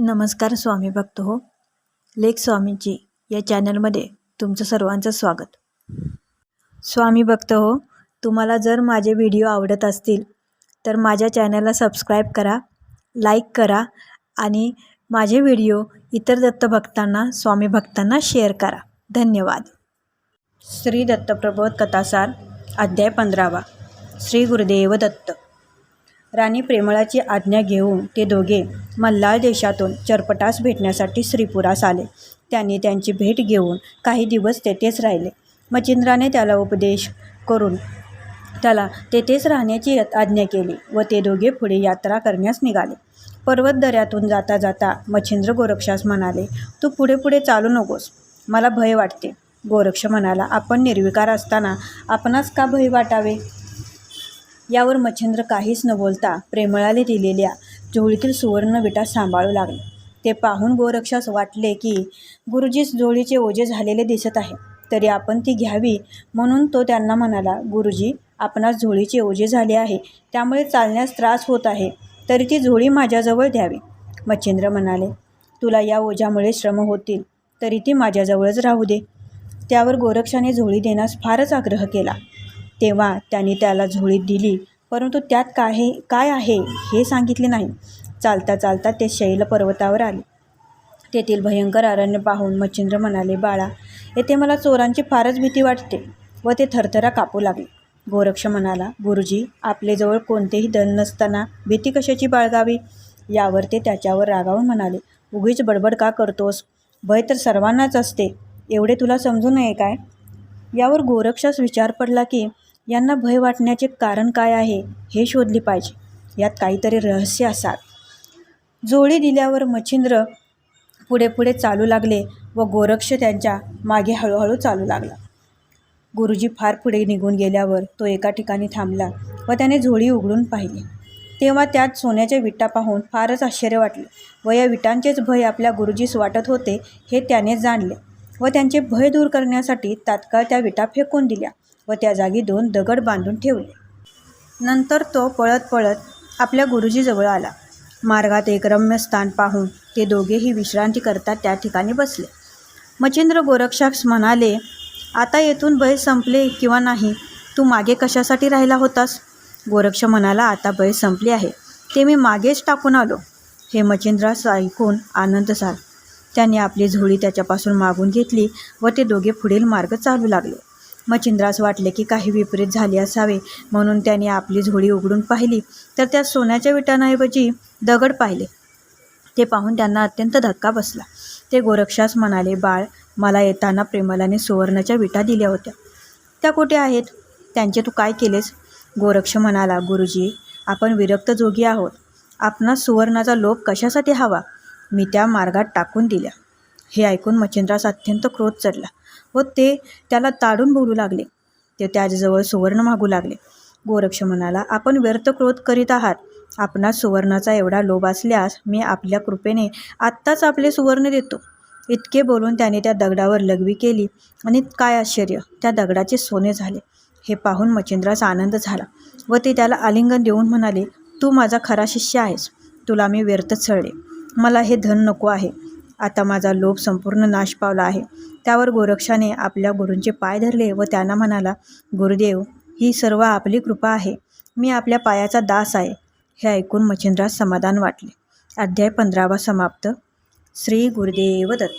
नमस्कार स्वामी भक्त हो. लेख स्वामींची या चॅनलमध्ये तुमचं सर्वांचं स्वागत. स्वामी भक्त हो तुम्हाला जर माझे व्हिडिओ आवडत असतील तर माझ्या चॅनलला सबस्क्राईब करा लाईक करा आणि माझे व्हिडिओ इतर दत्तभक्तांना स्वामी भक्तांना शेअर करा. धन्यवाद. श्री दत्तप्रबोध कथासार अध्याय पंधरावा. श्री गुरुदेव दत्त. राणी प्रेमळाची आज्ञा घेऊन ते दोघे मल्हार देशातून चरपटास भेटण्यासाठी श्रीपुरास आले. त्यांनी त्यांची भेट घेऊन काही दिवस तेथेच राहिले. मचिंद्राने त्याला उपदेश करून त्याला तेथेच राहण्याची आज्ञा केली व ते दोघे पुढे यात्रा करण्यास निघाले. पर्वत दऱ्यातून जाता जाता मच्छिंद्र गोरक्षास म्हणाले तू पुढे पुढे चालू नकोस. मला भय वाटते. गोरक्ष म्हणाला आपण निर्विकार असताना आपणास का भय वाटावे? यावर मच्छिंद्र काहीच न बोलता प्रेमळाने दिलेल्या झोळीतील सुवर्ण विटा सांभाळू लागले. ते पाहून गोरक्षास वाटले की गुरुजीस झोळीचे ओझे झालेले दिसत आहे. तरी आपण ती घ्यावी म्हणून तो त्यांना म्हणाला गुरुजी आपणास झोळीचे ओझे झाले आहे. त्यामुळे चालण्यास त्रास होत आहे. तरी ती झोळी माझ्याजवळ द्यावी. मच्छिंद्र म्हणाले तुला या ओझ्यामुळे श्रम होतील. तरी ती माझ्याजवळच राहू दे. त्यावर गोरक्षाने झोळी देण्यास फारच आग्रह केला. तेव्हा त्याने त्याला झोळी दिली. परंतु त्यात काय काय आहे हे सांगितले नाही. चालता चालता ते शैल पर्वतावर आले. तेथील भयंकर अरण्य पाहून मच्छिंद्र म्हणाले बाळा येथे मला चोरांची फारच भीती वाटते व ते थरथरा कापू लागले. गोरक्ष म्हणाला गुरुजी आपलेजवळ कोणतेही धन नसताना भीती कशाची बाळगावी? यावर ते त्याच्यावर रागावून म्हणाले उगीच बडबड का करतोस? भय तर सर्वांनाच असते. एवढे तुला समजू नये काय? यावर गोरक्षास विचार पडला की यांना भय वाटण्याचे कारण काय आहे हे शोधले पाहिजे. यात काहीतरी रहस्य असावे. जोडी दिल्यावर मच्छिंद्र पुढे पुढे चालू लागले व गोरक्ष त्यांच्या मागे हळूहळू चालू लागला. गुरुजी फार पुढे निघून गेल्यावर तो एका ठिकाणी थांबला व त्याने झोळी उघडून पाहिली. तेव्हा त्यात सोन्याच्या विटा पाहून फारच आश्चर्य वाटले व या विटांचेच भय आपल्या गुरुजीस वाटत होते हे त्याने जाणले व त्यांचे भय दूर करण्यासाठी तात्काळ त्या विटा फेकून दिल्या. व त्या जागी दोन दगड बांधून ठेवले. नंतर तो पळत पळत आपल्या गुरुजीजवळ आला. मार्गात एक रम्य स्थान पाहून ते दोघेही विश्रांती करता त्या ठिकाणी बसले. मच्छिंद्र गोरक्षास म्हणाले आता येथून भय संपले किंवा नाही? तू मागे कशासाठी राहिला होतास? गोरक्ष म्हणाला आता भय संपले आहे. ते मी मागेच टाकून आलो. हे मच्छिंद्रास ऐकून आनंद झाला. त्याने आपली झोळी त्याच्यापासून मागून घेतली व ते दोघे पुढील मार्ग चालू लागले. मच्छिंद्रास वाटले की काही विपरीत झाले असावे. म्हणून त्याने आपली झोळी उघडून पाहिली. तर त्या सोन्याच्या विटांऐवजी दगड पाहिले. ते पाहून त्यांना अत्यंत धक्का बसला. ते गोरक्षास म्हणाले बाळ मला येताना प्रेमलाने सुवर्णाच्या विटा दिल्या होत्या. त्या कुठे आहेत? त्यांचे तू काय केलेस? गोरक्ष म्हणाला गुरुजी आपण विरक्त जोगी आहोत. आपणास सुवर्णाचा लोभ कशासाठी हवा? मी त्या मार्गात टाकून दिल्या. हे ऐकून मच्छिंद्रास अत्यंत क्रोध चढला व ते त्याला ताडून बोलू लागले. ते त्याजवळ सुवर्ण मागू लागले. गोरक्ष म्हणाला आपण व्यर्थ क्रोध करीत आहात. आपणास सुवर्णाचा एवढा लोभ असल्यास मी आपल्या कृपेने आत्ताच आपले सुवर्ण देतो. इतके बोलून त्याने त्या दगडावर लघवी केली आणि काय आश्चर्य त्या दगडाचे सोने झाले. हे पाहून मच्छिंद्रास आनंद झाला व ते त्याला आलिंगन देऊन म्हणाले तू माझा खरा शिष्य आहेस. तुला मी व्यर्थ छळले मला हे धन नको आहे. आता माझा लोभ संपूर्ण नाश पावला आहे. त्यावर गोरक्षाने आपल्या गुरूंचे पाय धरले व त्यांना म्हणाला गुरुदेव ही सर्व आपली कृपा आहे. मी आपल्या पायाचा दास आहे. हे ऐकून मच्छिंद्रास समाधान वाटले. अध्याय पंधरावा समाप्त. श्री गुरुदेव दत्त.